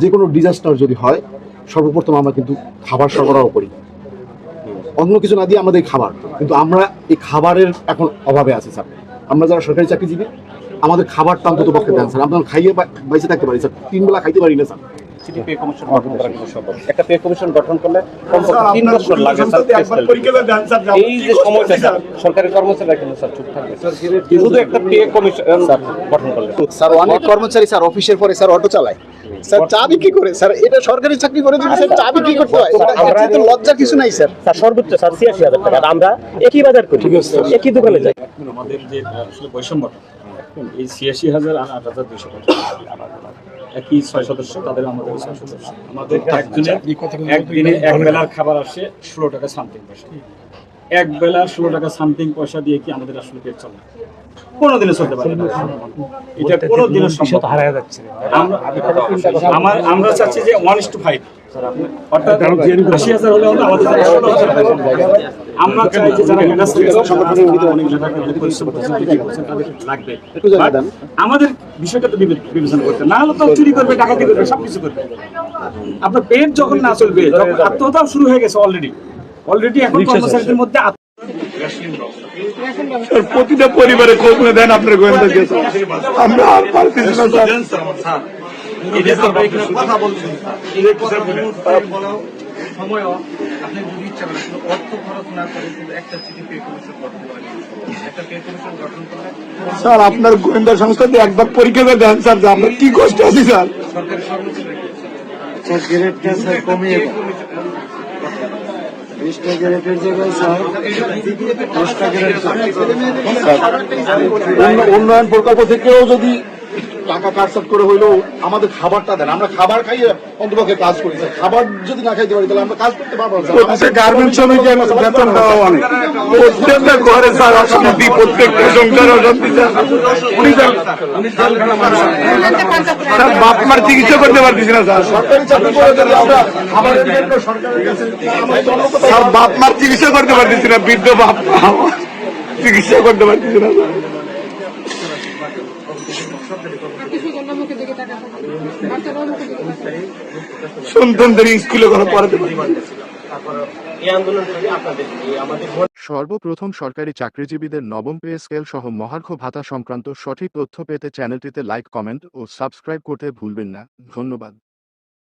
যে কোনো ডিজাস্টার যদি হয় সর্বপ্রথম আমরা কিন্তু খাবার সরবরাহ করি। অন্য কিছু না দিয়ে আমাদের খাবার। কিন্তু আমরা এই খাবারের এখন অভাবে আছি স্যার। আমরা যারা সরকারি চাকরিজীবী আমাদের খাবারটা অন্তত পক্ষে দেন স্যার। আমরা খাইয়ে বা- বাইচে থাকতে পারি স্যার। তিন বেলা খাইতে পারি না স্যার। একটা পে কমিশন গঠন করলে তিন বছর লাগে এই যে সময়টা সরকারি কর্মচারীরা কিন্তু স্যার চুপ থাকবে। শুধু একটা পে কমিশন গঠন করলে। স্যার অনেক কর্মচারী স্যার অফিসের পরে স্যার অটো চালায়। স্যার চা বিক্রি করে? স্যার এটা সরকারি চাকরি করে যদি স্যার চা বিক্রি করতে হয়? এটা- তো লজ্জা কিছু নাই স্যার। স্যার সর্বোচ্চ স্যার ছিয়াশি হাজার টাকা। আমরা একই বাজার করি একই দোকানে যাই। আমাদের যে আসলে বৈষম্যটা এই ছিয়াশি হাজার আর আট হাজার দুশো একই ছয় সদস্য তাদের আমাদের ছয় সদস্য। আমাদের একজনের একদিনে এক বেলার খাবার আসে ষোলো টাকা সামথিং পয়সা। এক বেলা ষোলো টাকা সামথিং পয়সা দিয়ে কি আমাদের আসলে পেট চলে? কোনো দিনে চলতে পারে না। এটা কোনো দিনের সম্ভব হারা যাচ্ছে আমরা আমার আমরা চাচ্ছি যে ওয়ান ইস টু ফাইভ অর্থাৎ আশি হাজার হলে আমাদের। আমরা চাই যে যারা লাগবে। বিষয়টা তো বিবে- বিবেচনা করতে না হলে তো চুরি করবে ডাকাতি করবে সবকিছু করবে। আপনার পেট যখন না চলবে তখন আত্মহত্যাও শুরু হয়ে গেছে অলরেডি অলরেডি এখন কর্মচারীদের মধ্যে প্রতিটা পরিবারে খোঁজ নিয়ে দেন আপনার গোয়েন্দা আমরা আর পারতেছি না স্যার। কথা বলছেন এই কথা বলাও সময়ও আপনি যদি ইচ্ছা করেন অর্থ খরচ না করে শুধু একটা চিঠি পে কমিশন গঠন করা একটা পে কমিশন গঠন করলে স্যার আপনার গোয়েন্দা সংস্থাতে একবার পরীক্ষা করে দেন স্যার যে আমরা কি কষ্ট আছি স্যার। সরকারি কর্মচারী স্যার কমিয়ে স্যার উন্নয়ন প্রকল্প থেকেও যদি টাকা কাটসাট করে হইলেও আমাদের খাবারটা দেন। আমরা খাবার খাইয়ে অন্তপক্ষে কাজ করি। খাবার যদি না খাইতে পারি তাহলে আমরা কাজ করতে পারব না গার্মেন্টস শ্রমিকের বেতন দেওয়া অনেক। প্রত্যেকটা ঘরে স্যার অশান্তি প্রত্যেকটা সংসার অশান্তি স্যার বাপ মার চিকিৎসা করতে পারতেছি না স্যার। সরকারি চাকরি করে যদি আমরা খাবারের জন্য সরকারের কাছে আমরা জন্ম কোথায় স্যার বাপ মার চিকিৎসা করতে পারতেছি না বৃদ্ধ বাপ চিকিৎসা করতে পারতেছি না সন্তানদের স্কুলে কোনো পড়াতে পারি না। এই আন্দোলন থেকে আপনাদের এই আমাদের সর্বপ্রথম সরকারি চাকরিজীবীদের নবম পে স্কেল সহ মহার্ঘ ভাতা সংক্রান্ত সঠিক তথ্য পেতে চ্যানেলটিতে লাইক কমেন্ট ও সাবস্ক্রাইব করতে ভুলবেন না ধন্যবাদ